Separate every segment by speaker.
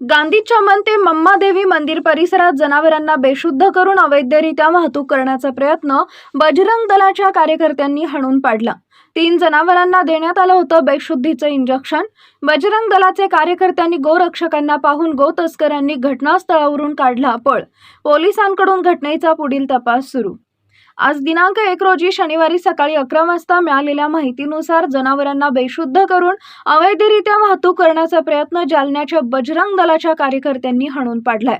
Speaker 1: गांधी चमन ते मम्मादेवी मंदिर परिसरात जनावरांना बेशुद्ध करून अवैधरित्या वाहतूक करण्याचा प्रयत्न बजरंग दलाच्या कार्यकर्त्यांनी हाणून पाडला. तीन जनावरांना देण्यात आलं होतं बेशुद्धीचं इंजेक्शन बजरंग दलाचे कार्यकर्त्यांनी गोरक्षकांना पाहून गो तस्करांनी घटनास्थळावरून काढला पळ. पोलिसांकडून घटनेचा पुढील तपास सुरू. आज दिनांक एक रोजी शनिवारी सकाळी अकरा वाजता मिळालेल्या माहितीनुसार जनावरांना बेशुद्ध करून अवैधरित्या वाहतूक करण्याचा प्रयत्न जालन्याच्या बजरंग दलाच्या कार्यकर्त्यांनी हाणून पाडलाय.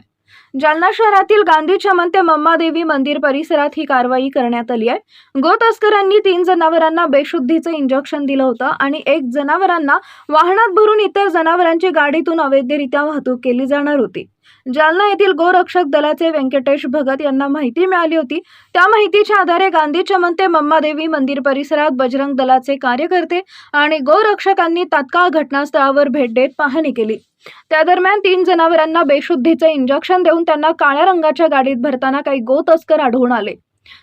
Speaker 1: जालना शहरातील गांधी चमन ते मम्मादेवी मंदिर परिसरात ही कारवाई करण्यात आली आहे. गो तस्करांनी तीन जनावरांना बेशुद्धीचं इंजेक्शन दिलं होतं आणि एक जनावरांना वाहनात भरून इतर जनावरांची गाडीतून अवैधरित्या वाहतूक केली जाणार होती. जालना येथील गोरक्षक दलाचे व्यंकटेश भगत यांना माहिती मिळाली होती. त्या माहितीच्या आधारे गांधी चमन ते मम्मादेवी मंदिर परिसरात बजरंग दलाचे कार्यकर्ते आणि गोरक्षकांनी तात्काळ घटनास्थळावर भेट देत पाहणी केली. त्या दरम्यान तीन जनावरांना बेशुद्धीचे इंजेक्शन देऊन त्यांना काळ्या रंगाच्या गाडीत भरताना काही गो तस्कर आढळून आले.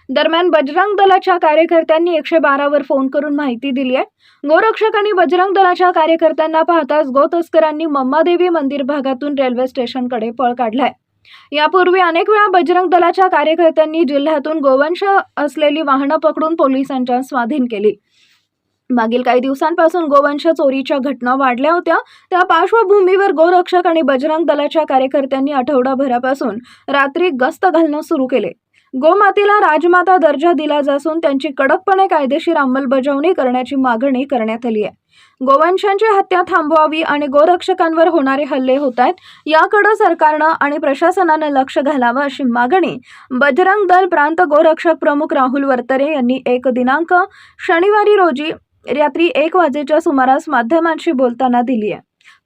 Speaker 1: दरम्यान बजरंग दलाच्या कार्यकर्त्यांनी एकशे बारावर फोन करून माहिती दिली आहे. गोरक्षक आणि बजरंग दलाच्या कार्यकर्त्यांना पाहताच गो तस्करांनी मम्मादेवी मंदिर भागातून रेल्वे स्टेशनकडे पळ काढलाय. यापूर्वी अनेक वेळा बजरंग दलाच्या कार्यकर्त्यांनी जिल्ह्यातून गोवंश असलेली वाहनं पकडून पोलिसांच्या स्वाधीन केली. मागील काही दिवसांपासून गोवंश चोरीच्या घटना वाढल्या होत्या. त्या पार्श्वभूमीवर गोरक्षक आणि बजरंग दलाच्या कार्यकर्त्यांनी आठवडाभरापासून रात्री गस्त घालणं सुरू केले. गोमातेला राजमाता दर्जा दिला असून त्यांची कडकपणे कायदेशीर अंमलबजावणी करण्याची मागणी करण्यात आली आहे. गोवंशांची हत्या थांबवावी आणि गोरक्षकांवर होणारे हल्ले होत आहेत याकडे सरकारनं आणि प्रशासनानं लक्ष घालावं अशी मागणी बजरंग दल प्रांत गोरक्षक प्रमुख राहुल वर्तरे यांनी एक दिनांक शनिवारी रोजी रात्री एक वाजेच्या सुमारास माध्यमांशी बोलताना दिली आहे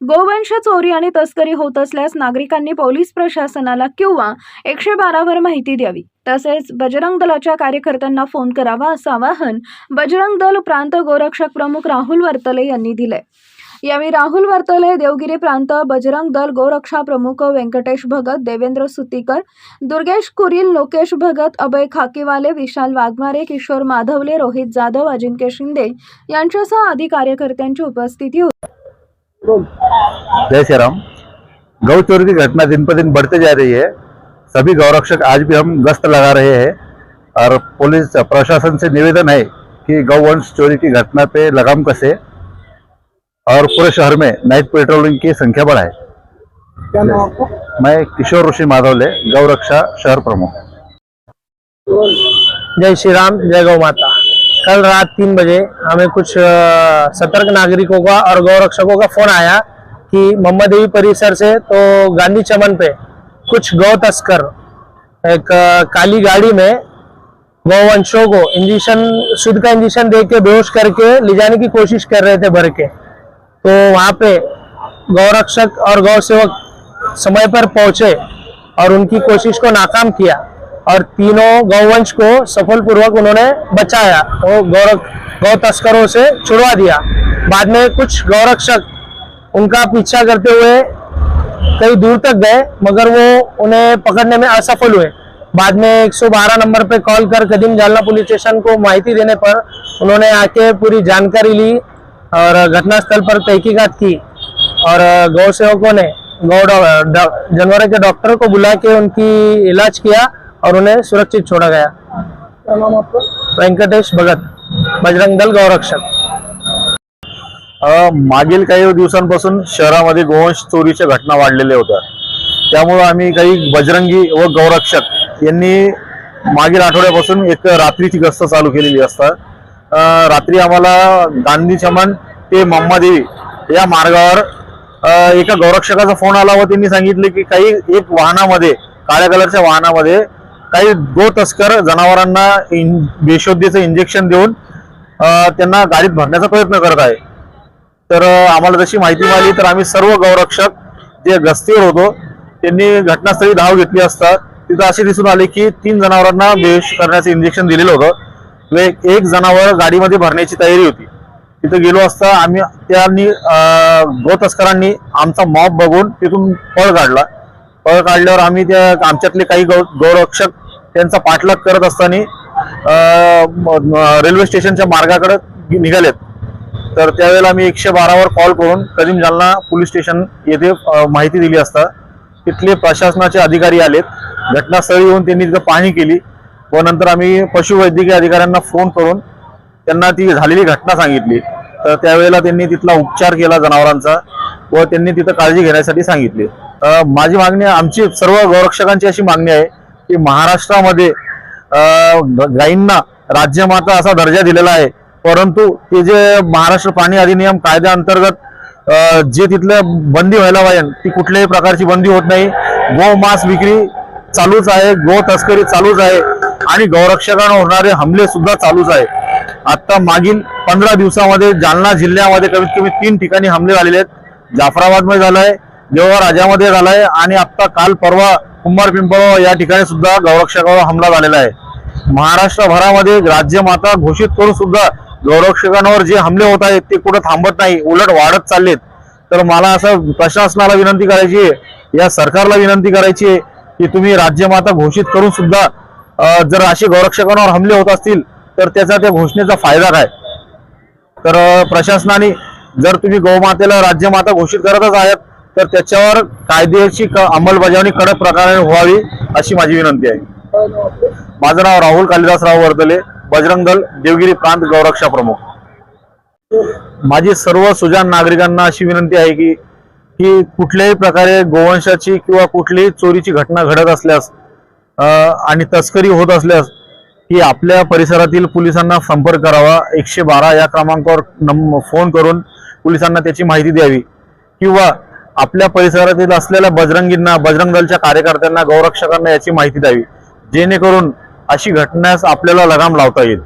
Speaker 1: गोवंश चोरी आणि तस्करी होत असल्यास नागरिकांनी पोलीस प्रशासनाला किंवा एकशे बारावर माहिती द्यावी. तसेच बजरंग दलाच्या कार्यकर्त्यांना फोन करावा असं आवाहन बजरंग दल प्रांत गोरक्षक प्रमुख राहुल वर्तले यांनी दिलंय. यावेळी राहुल वर्तले देवगिरी प्रांत बजरंग दल गोरक्षा प्रमुख व्यंकटेश भगत देवेंद्र सुतीकर दुर्गेश कुरील लोकेश भगत अभय खाकीवाले विशाल वाघमारे किशोर माधवले रोहित जाधव अजिंक्य शिंदे यांच्यासह आदी कार्यकर्त्यांची उपस्थिती होती.
Speaker 2: जय श्री राम गौ चोरी की घटना दिन पर दिन बढ़ते जा रही है. सभी गौरक्षक आज भी हम गश्त लगा रहे हैं और पुलिस प्रशासन से निवेदन है कि गौवंश चोरी की घटना पे लगाम कसे। और पूरे शहर में नाइट पेट्रोलिंग की संख्या बढ़ाए
Speaker 3: क्या नाम आपका?
Speaker 2: मैं किशोर ऋषि माधवले गौरक्षा शहर प्रमुख।
Speaker 3: जय श्री राम जय गौ माता। कल रात तीन बजे हमें कुछ सतर्क नागरिकों का और गौरक्षकों का फ़ोन आया कि मम्मा देवी परिसर से तो गांधी चमन पे कुछ गौ तस्कर एक काली गाड़ी में गौवंशों को इंजेक्शन शुद्ध का इंजेक्शन दे के बेहोश करके ले जाने की कोशिश कर रहे थे भर के। तो वहाँ पे गौरक्षक और गौ सेवक समय पर पहुँचे और उनकी कोशिश को नाकाम किया और तीनों गौवंश को सफलपूर्वक उन्होंने बचाया और गौ गौ तस्करों से छुड़वा दिया। बाद में कुछ गौरक्षक उनका पीछा करते हुए कई दूर तक गए, मगर वो उन्हें पकड़ने में असफल हुए। बाद में 112 नंबर पे कॉल कर कदीम जालना पुलिस स्टेशन को माहिती देने पर उन्होंने आके पूरी जानकारी ली और घटनास्थल पर तहकीकात की और गौ सेवकों ने गौ जानवरों के डॉक्टर को बुला के उनकी इलाज किया और उन्हें सुरक्षित छोड़ा गया।
Speaker 4: नाम आपका?
Speaker 3: वेंकटेश भगत बजरंग दल गौरक्षक
Speaker 2: अ, मागील काही दिवसांपासून शहरामध्ये गोवंश चोरीच्या घटना वाढलेल्या होत्या. त्यामुळं आम्ही काही बजरंगी व गौरक्षक यांनी मागील आठवड्यापासून एक रात्रीची गस्त चालू केलेली असतात. रात्री आम्हाला गांधी चमन ते मम्मादेवी या मार्गावर एका गौरक्षकाचा फोन आला व त्यांनी सांगितले की काही एक वाहनामध्ये काळ्या कलरच्या वाहनामध्ये काही गो तस्कर जनावरांना इन बेशोद्धीचं इंजेक्शन देऊन त्यांना गाडीत भरण्याचा प्रयत्न करत आहे. तर आम्हाला जशी माहिती मिळाली. तर आम्ही सर्व गौरक्षक जे गस्तीवर होतो त्यांनी घटनास्थळी धाव घेतली असता तिथं असे दिसून आले की तीन जनावरांना बेहोश करण्याचं इंजेक्शन दिलेलं होतं. एक एक जनावर गाडीमध्ये भरण्याची तयारी होती. तिथं गेलो असता आम्ही त्यांनी गो तस्करांनी आमचा मॉब बघून तिथून पळ काढला. पळ काढल्यावर आम्ही त्या आमच्यातले काही गौ गौरक्षक त्यांचा पाठलाग करत असताना रेल्वे स्टेशनच्या मार्गाकडे निघालेत. तर त्यावेळेला आम्ही एकशे बारावर कॉल करून कदीम जालना पोलीस स्टेशन येथे माहिती दिली असता. तिथले प्रशासनाचे अधिकारी आलेत. घटनास्थळी येऊन त्यांनी तिथं पाहणी केली. व नंतर आम्ही पशुवैद्यकीय अधिकाऱ्यांना फोन करून त्यांना ती झालेली घटना सांगितली. तर त्यावेळेला त्यांनी तिथला उपचार केला जनावरांचा व त्यांनी तिथं काळजी घेण्यासाठी सांगितली. माझी मागणी आमची सर्व गौरक्षकांची अशी मागणी आहे की महाराष्ट्रामध्ये गाईंना गायींना राज्यमाता असा दर्जा दिलेला आहे. परंतु ते जे महाराष्ट्र प्राणी अधिनियम कायद्याअंतर्गत जे तिथलं बंदी व्हायला पाहिजे ती कुठल्याही प्रकारची बंदी होत नाही. गो मांस विक्री चालूच आहे गो तस्करी चालूच आहे. आणि गौरक्षकांना होणारे हमले सुद्धा चालूच आहे. आता मागील पंधरा दिवसामध्ये जालना जिल्ह्यामध्ये कमीत कमी तीन ठिकाणी हमले झालेले आहेत. जाफराबादमध्ये झालाय जेव्हा राजामध्ये झालाय आणि आता काल परवा कुंभार पिंपळगाव या ठिकाणी सुद्धा गौरक्षकावर हमला झालेला आहे. महाराष्ट्रभरामध्ये राज्यमाता घोषित करून सुद्धा गौरक्षकांवर जे हमले होत आहेत ते कुठं थांबत नाही उलट वाढत चाललेत. तर मला असं प्रशासनाला विनंती करायची आहे या सरकारला विनंती करायची आहे की तुम्ही राज्यमाता घोषित करून सुद्धा जर असे गौरक्षकांवर हमले होत असतील तर त्याचा त्या घोषणेचा फायदा काय? तर प्रशासनाने जर तुम्ही गौमातेला राज्यमाता घोषित करतच आहात तर त्याच्यावर कायद्याची अंमलबजावणी कडक प्रकारे व्हावी अशी माझी विनंती आहे. माझं नाव राहुल कालिदासराव वर्तले बजरंग दल देवगिरी प्रांत गौरक्षा प्रमुख. माझी सर्व सुजान नागरिकांना अशी विनंती आहे की की कुठल्याही प्रकारे गोवंशाची किंवा कुठलीही चोरीची घटना घडत असल्यास आणि तस्करी होत असल्यास की आपल्या परिसरातील पोलिसांना संपर्क करावा. एकशे बारा या क्रमांकावर नम फोन करून पोलिसांना त्याची माहिती द्यावी. किंवा आपल्या परिसरातील असलेल्या बजरंगींना बजरंग दलच्या कार्यकर्त्यांना गौरक्षकांना याची माहिती द्यावी. जेणेकरून अशी घटनास आपल्याला लगाम लावता येईल.